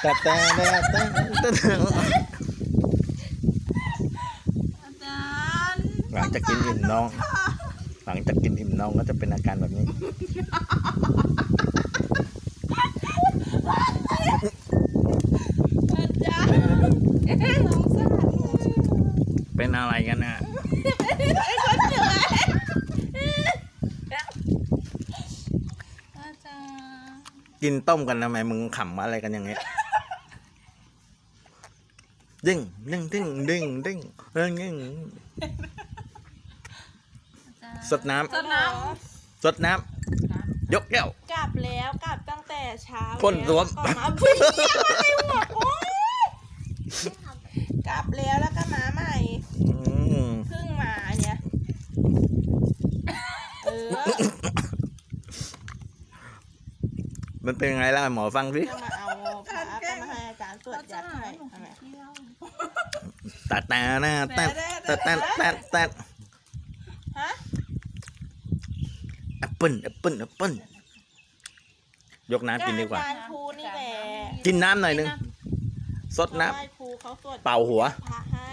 แต่แต่แต่แต่แต่อาหลังจากกินอิ่มน้อง หลังจากกินอิ่มน้องก็จะเป็นอาการแบบนี้อาจารย์เป็นอะไรกันน่ะไอ้คนเหนื่อยอาจารย์กินต้มกันทำไมมึงขำอะไรกันอย่างเงี้ย ดิ้งดิ้งดิ้งดิ้งดิ้งเรื่องนี้สดน้สดน้ำสดน้ำยกแก้วำกลับแล้วกลับตั้งแต่เช้าพ่นรวมแล้ก็มาพี่อะไรหัวโอ๊ยกลับแล้วแล้วก็มาใหม่อืมเพิ่งมาเนี่ยเออมันเป็นยังไงล่ะหมอฟังสิก็มาเอาพระก็มาให้อาจารย์ตรวจยัดให้ทำไม ตัดตาหน้าตัดตัดตัดตัดตัดฮะแอปเปิ้ลแอปเปิ้ลแอปเปิ้ลยกน้ำกินดีกว่าอาจารย์ครูนี่แหละกินน้ำหน่อยนึง สดน้ไหว้ครูเขาตรวจำเป่าหัว พระให้